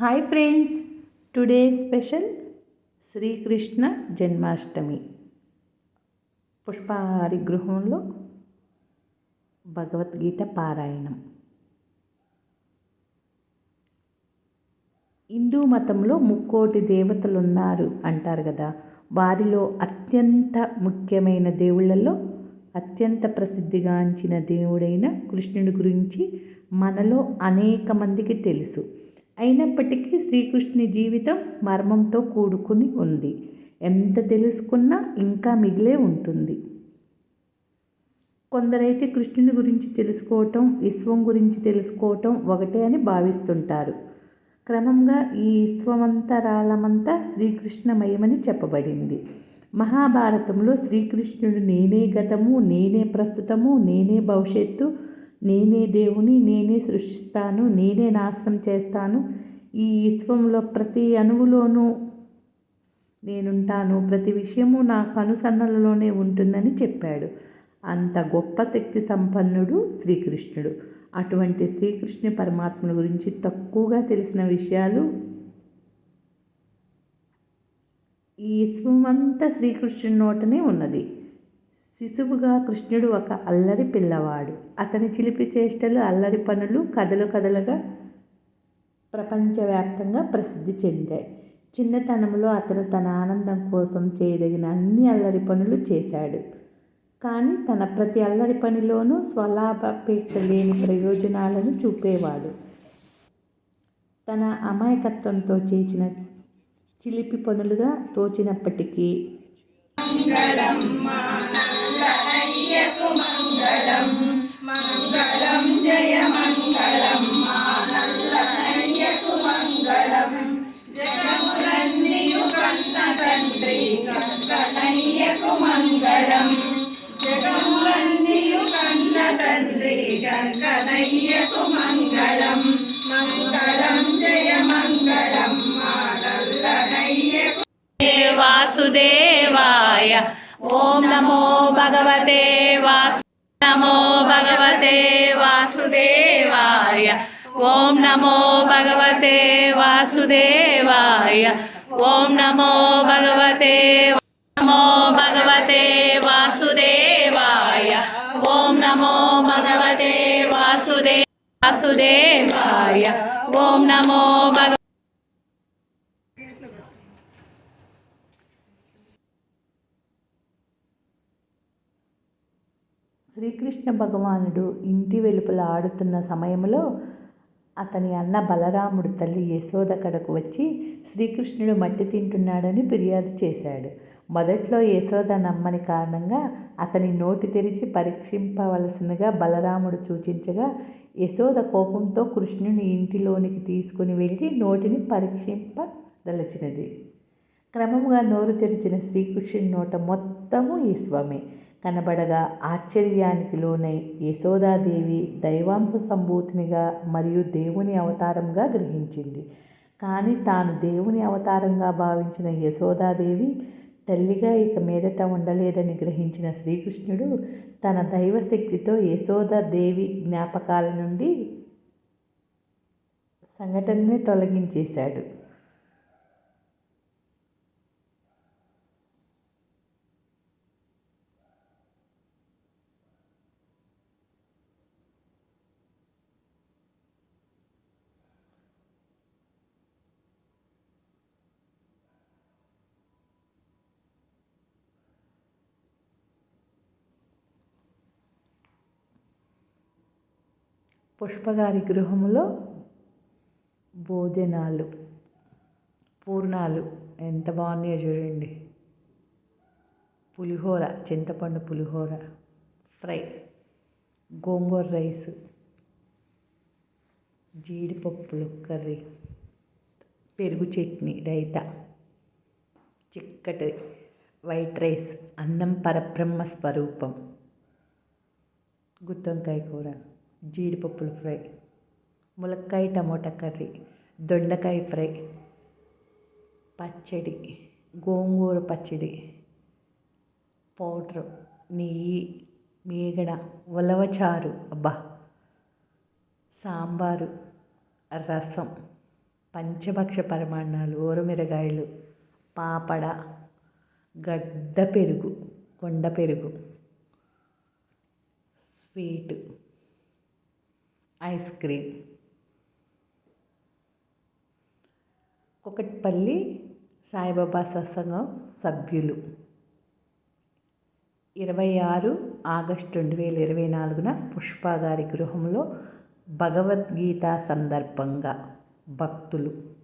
Hi friends today special Srikrishna Janmashtami పుష్పహారి గృహంలో భగవద్గీత పారాయణం. హిందూ మతంలో ముక్కోటి దేవతలు ఉన్నారు అంటారు కదా. వారిలో అత్యంత ముఖ్యమైన దేవుళ్ళలో అత్యంత ప్రసిద్ధిగాంచిన దేవుడైన కృష్ణుడి గురించి మనలో అనేక మందికి తెలుసు. అయినప్పటికీ శ్రీకృష్ణుని జీవితం మర్మంతో కూడుకుని ఉంది. ఎంత తెలుసుకున్నా ఇంకా మిగిలే ఉంటుంది. కొందరైతే కృష్ణుని గురించి తెలుసుకోవటం విశ్వం గురించి తెలుసుకోవటం ఒకటే అని భావిస్తుంటారు. క్రమంగా ఈ విశ్వమంతరాళమంతా శ్రీకృష్ణమయమని చెప్పబడింది. మహాభారతంలో శ్రీకృష్ణుడు నేనే గతము నేనే ప్రస్తుతము నేనే భవిష్యత్తు నేనే దేవుని నేనే సృష్టిస్తాను నేనే నాశనం చేస్తాను. ఈ విశ్వంలో ప్రతి అణువులోనూ నేనుంటాను ప్రతి విషయము నా కనుసన్నలలోనే ఉంటుందని చెప్పాడు. అంత గొప్ప శక్తి సంపన్నుడు శ్రీకృష్ణుడు. అటువంటి శ్రీకృష్ణ పరమాత్మను గురించి తక్కువగా తెలిసిన విషయాలు ఈ విశ్వమంతా శ్రీకృష్ణుడి నోటనే ఉన్నది. శిశువుగా కృష్ణుడు ఒక అల్లరి పిల్లవాడు. అతని చిలిపి చేష్టలు అల్లరి పనులు కథలు కథలుగా ప్రపంచవ్యాప్తంగా ప్రసిద్ధి చెందాయి. చిన్నతనంలో అతను తన ఆనందం కోసం చేయదగిన అన్ని అల్లరి పనులు చేశాడు. కానీ తన ప్రతి అల్లరి పనిలోనూ స్వలాభాపేక్ష లేని ప్రయోజనాలను చూపేవాడు. తన అమాయకత్వంతో చేసిన చిలిపి పనులుగా తోచినప్పటికీ మంగళమ్మ మానయ్యకు మంగళ. వాసుదేవాయ. ఓం నమో భగవతే వాసు నమో భగవతే వాసుదేవాయ. ఓం నమో భగవతే వాసుదేవాయ. ఓం నమో భగవతే నమో భగవతే వాసుదేవాయ. ఓం నమో భగవతే వాసుదే వాసుదేవాయ. ఓం నమో భగ శ్రీకృష్ణ భగవానుడు ఇంటి వెలుపల ఆడుతున్న సమయంలో అతని అన్న బలరాముడు తల్లి యశోద కడకు వచ్చి శ్రీకృష్ణుడు మట్టి తింటున్నాడని ఫిర్యాదు చేశాడు. మొదట్లో యశోద నమ్మని కారణంగా అతని నోటి తెరిచి పరీక్షింపవలసిందిగా బలరాముడు సూచించగా యశోద కోపంతో కృష్ణుని ఇంటిలోనికి తీసుకుని వెళ్ళి నోటిని పరీక్షింపదలచినది. క్రమముగా నోరు తెరిచిన శ్రీకృష్ణుని నోట మొత్తము ఈశ్వమే కనబడగా ఆశ్చర్యానికి లోనై యశోదాదేవి దైవాంశ సంభూతినిగా మరియు దేవుని అవతారంగా గ్రహించింది. కానీ తాను దేవుని అవతారంగా భావించిన యశోదాదేవి తల్లిగా ఇక మీదట ఉండలేదని గ్రహించిన శ్రీకృష్ణుడు తన దైవశక్తితో యశోదాదేవి జ్ఞాపకాల నుండి సంఘటనని తొలగించేశాడు. పుష్పగారి గృహంలో భోజనాలు పూర్ణాలు. ఎంత బాగున్నాయో చూడండి. పులిహోర చింతపండు పులిహోర ఫ్రై గోంగూర రైస్ జీడిపప్పులు కర్రీ పెరుగు చట్నీ రైతా చిక్కటి వైట్ రైస్ అన్నం పరబ్రహ్మ స్వరూపం గుత్తొంకాయ కూర. జీడిపప్పుల ఫ్రై ములక్కాయ టమోటా కర్రీ దొండకాయ ఫ్రై పచ్చడి గోంగూర పచ్చడి పౌడరు నెయ్యి మీగడ ఉలవచారు అబ్బా! సాంబారు రసం పంచభక్ష పరమాన్నాలు ఊరమిరగాయలు పాపడ గడ్డ పెరుగు కొండ పెరుగు sweet. Ice cream. Kukatpally Saibaba సత్సంగం సభ్యులు. ఇరవై ఆరు ఆగస్టు రెండు వేల ఇరవై నాలుగున పుష్ప గారి గృహంలో భగవద్గీత సందర్భంగా భక్తులు